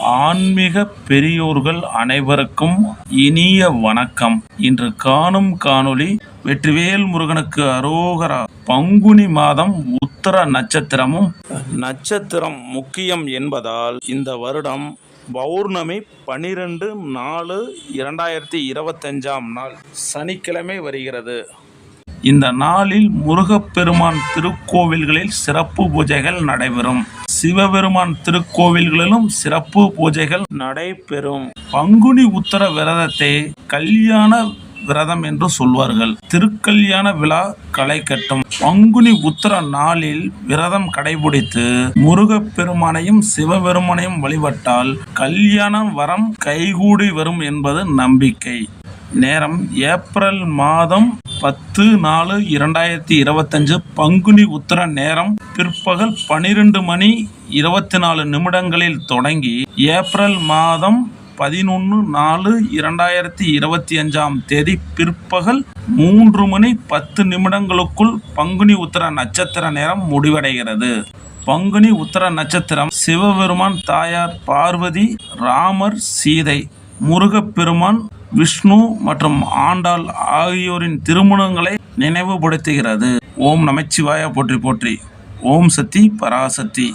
ஆன்மீக பெரியோர்கள் அனைவருக்கும் இனிய வணக்கம். இன்று காணும் காணொளி வெற்றிவேல் முருகனுக்கு அரோகரா. பங்குனி மாதம் உத்தர நட்சத்திரமும் நட்சத்திரம் முக்கியம் என்பதால் இந்த வருடம் பௌர்ணமி பனிரெண்டு நாலு இரண்டாயிரத்தி இருபத்தஞ்சாம் நாள் சனிக்கிழமை வருகிறது. இந்த நாளில் முருகப்பெருமான் திருக்கோவில்களில் சிறப்பு பூஜைகள் நடைபெறும். சிவபெருமான் திருக்கோவில்களிலும் சிறப்பு பூஜைகள் நடைபெறும். பங்குனி உத்தர விரதத்தை கல்யாண விரதம் என்று சொல்வார்கள். திருக்கல்யாண விழா களை கட்டும். பங்குனி உத்தர நாளில் விரதம் கடைபிடித்து முருகப்பெருமானையும் சிவபெருமானையும் வழிபட்டால் கல்யாணம் வரம் கைகூடி வரும் என்பது நம்பிக்கை. நேரம் ஏப்ரல் மாதம் பத்து நாலு இரண்டாயிரத்தி இருபத்தஞ்சு பங்குனி உத்தர நேரம் பிற்பகல் பனிரெண்டு மணி இருபத்தி நாலு நிமிடங்களில் தொடங்கி ஏப்ரல் மாதம் பதினொன்று நாலு இரண்டாயிரத்தி இருபத்தி அஞ்சாம் தேதி பிற்பகல் மூன்று மணி பத்து நிமிடங்களுக்குள் பங்குனி உத்தர நட்சத்திர நேரம் முடிவடைகிறது. பங்குனி உத்தர நட்சத்திரம் சிவபெருமான் தாயார் பார்வதி ராமர் சீதை முருகப்பெருமான் விஷ்ணு மற்றும் ஆண்டாள் ஆகியோரின் திருமணங்களை நினைவுபடுத்துகிறது. ஓம் நமச்சிவாய போற்றி போற்றி. ஓம் சக்தி பராசக்தி.